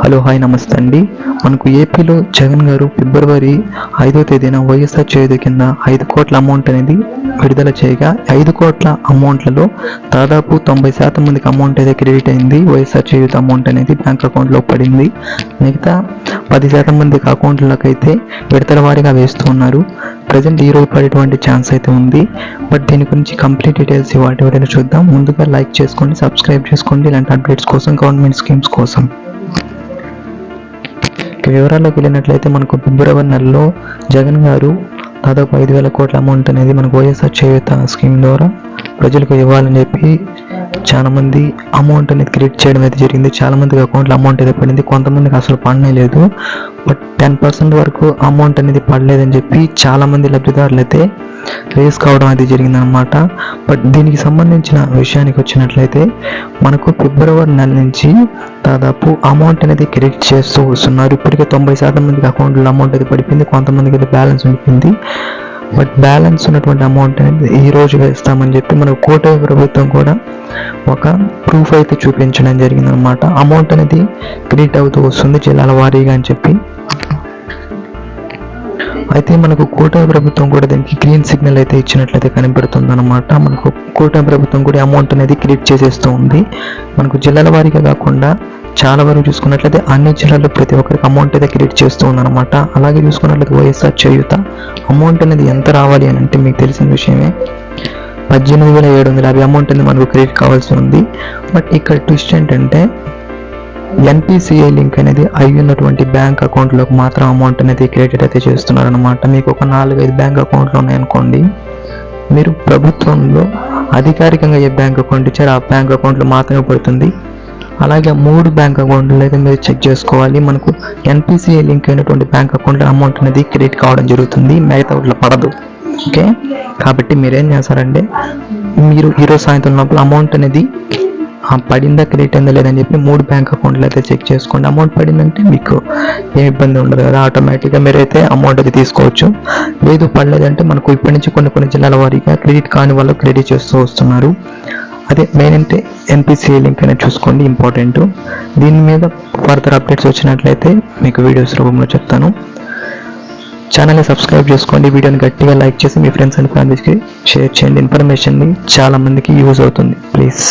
Hello hi నమస్తే అండి మనకు ఏపీలో జగన్ గారు ఫిబ్రవరి ఐదో తేదీన వైఎస్ఆర్ చేయుత కింద ఐదు కోట్ల అమౌంట్ అనేది విడుదల చేయగా ఐదు కోట్ల అమౌంట్లలో దాదాపు తొంభై శాతం మందికి అమౌంట్ అయితే క్రెడిట్ అయింది. వైఎస్ఆర్ చేయుత అమౌంట్ అనేది బ్యాంక్ అకౌంట్లో పడింది. మిగతా పది శాతం మందికి అకౌంట్లకు అయితే విడతల వారీగా వేస్తూ ఉన్నారు. ప్రజెంట్ ఈ రోజు పడేటువంటి ఛాన్స్ అయితే ఉంది. బట్ దీని గురించి కంప్లీట్ డీటెయిల్స్ వాటి ఎవరైనా చూద్దాం. ముందుగా లైక్ చేసుకోండి సబ్స్క్రైబ్ చేసుకోండి. ఇలాంటి అప్డేట్స్ కోసం గవర్నమెంట్ స్కీమ్స్ కోసం. ఇక వివరాల్లోకి వెళ్ళినట్లయితే మనకు ఫిబ్రవరి నెలలో జగన్ గారు దాదాపు ఐదు వేల కోట్ల అమౌంట్ అనేది మనకు వైఎస్ఆర్ చేయూత స్కీమ్ ద్వారా ప్రజలకు ఇవ్వాలని చెప్పి చాలామంది అమౌంట్ అనేది క్రియేట్ చేయడం అయితే జరిగింది. చాలామందికి అకౌంట్లో అమౌంట్ అయితే పడింది. కొంతమందికి అసలు పడనే లేదు. బట్ టెన్ పర్సెంట్ వరకు అమౌంట్ అనేది పడలేదని చెప్పి చాలామంది లబ్ధిదారులు అయితే రేస్ కావడం అది జరిగిందనమాట బట్ దీనికి సంబంధించిన విషయానికి వచ్చినట్లయితే మనకు ఫిబ్రవరి నెల నుంచి దాదాపు అమౌంట్ అనేది క్రెడిట్ చేస్తూ వస్తున్నారు. ఇప్పటికే తొంభై శాతం మందికి అకౌంట్లో అమౌంట్ అయితే పడిపోయింది. కొంతమందికి అయితే బ్యాలెన్స్ ఉంటుంది బట్ బ్యాలెన్స్ ఉన్నటువంటి అమౌంట్ అనేది ఈ రోజు వేస్తామని చెప్పి మనకు కోట ప్రభుత్వం కూడా ఒక ప్రూఫ్ అయితే చూపించడం జరిగింది అనమాట అమౌంట్ అనేది క్రెడిట్ అవుతూ వస్తుంది జిల్లాల వారీగా అని చెప్పి. అయితే మనకు కూటమి ప్రభుత్వం కూడా దీనికి గ్రీన్ సిగ్నల్ అయితే ఇచ్చినట్లయితే కనబడుతుంది అనమాట మనకు కూటమి ప్రభుత్వం కూడా అమౌంట్ అనేది క్రియేట్ చేసేస్తూ ఉంది. మనకు జిల్లాల వారీగా కాకుండా చాలా వరకు చూసుకున్నట్లయితే అన్ని జిల్లాల్లో ప్రతి ఒక్కరికి అమౌంట్ అయితే క్రియేట్ చేస్తూ ఉందన్నమాట. అలాగే చూసుకున్నట్లయితే వైఎస్ఆర్ చేయుత అమౌంట్ అనేది ఎంత రావాలి అని అంటే మీకు తెలిసిన విషయమే. పద్దెనిమిది వేల ఏడు వందల యాభై అమౌంట్ అనేది మనకు క్రెడిట్ కావాల్సి ఉంది. బట్ ఇక్కడ ట్విస్ట్ ఏంటంటే ఎన్పిసిఐ లింక్ అనేది అయి ఉన్నటువంటి బ్యాంక్ అకౌంట్లోకి మాత్రం అమౌంట్ అనేది క్రెడిట్ అయితే చేస్తున్నారు అనమాట మీకు ఒక నాలుగైదు బ్యాంక్ అకౌంట్లు ఉన్నాయనుకోండి మీరు ప్రభుత్వంలో అధికారికంగా ఏ బ్యాంక్ అకౌంట్ ఇచ్చారో ఆ బ్యాంక్ అకౌంట్లో మాత్రమే పడుతుంది. అలాగే మూడు బ్యాంక్ అకౌంట్లు అయితే మీరు చెక్ చేసుకోవాలి. మనకు ఎన్పిసిఐ లింక్ అయినటువంటి బ్యాంక్ అకౌంట్లో అమౌంట్ అనేది క్రెడిట్ కావడం జరుగుతుంది. మిగతా పడదు. ఓకే? కాబట్టి మీరేం చేస్తారంటే మీరు ఈరోజు సాయంత్రం లోపల అమౌంట్ అనేది పడిందా క్రెడిట్ అయిందా లేదని చెప్పి మూడు బ్యాంక్ అకౌంట్లు అయితే చెక్ చేసుకోండి. అమౌంట్ పడిందంటే మీకు ఏం ఇబ్బంది ఉండదు కదా ఆటోమేటిక్గా మీరైతే అమౌంట్ అది తీసుకోవచ్చు. లేదు పడలేదంటే మనకు ఇప్పటి నుంచి కొన్ని కొన్ని జిల్లాల వారీగా క్రెడిట్ కాని వాళ్ళు క్రెడిట్ చేస్తూ వస్తున్నారు. అదే మెయిన్ అంటే ఎన్పిసిఐ లింక్ అనేది చూసుకోండి ఇంపార్టెంట్ దీని మీద ఫర్దర్ అప్డేట్స్ వచ్చినట్లయితే మీకు వీడియోస్ రూపంలో చెప్తాను. ఛానల్ని సబ్స్క్రైబ్ చేసుకోండి. వీడియోని గట్టిగా లైక్ చేసి మీ ఫ్రెండ్స్ అండ్ ఫ్యామిలీస్కి షేర్ చేయండి. ఇన్ఫర్మేషన్ని చాలామందికి యూజ్ అవుతుంది. ప్లీజ్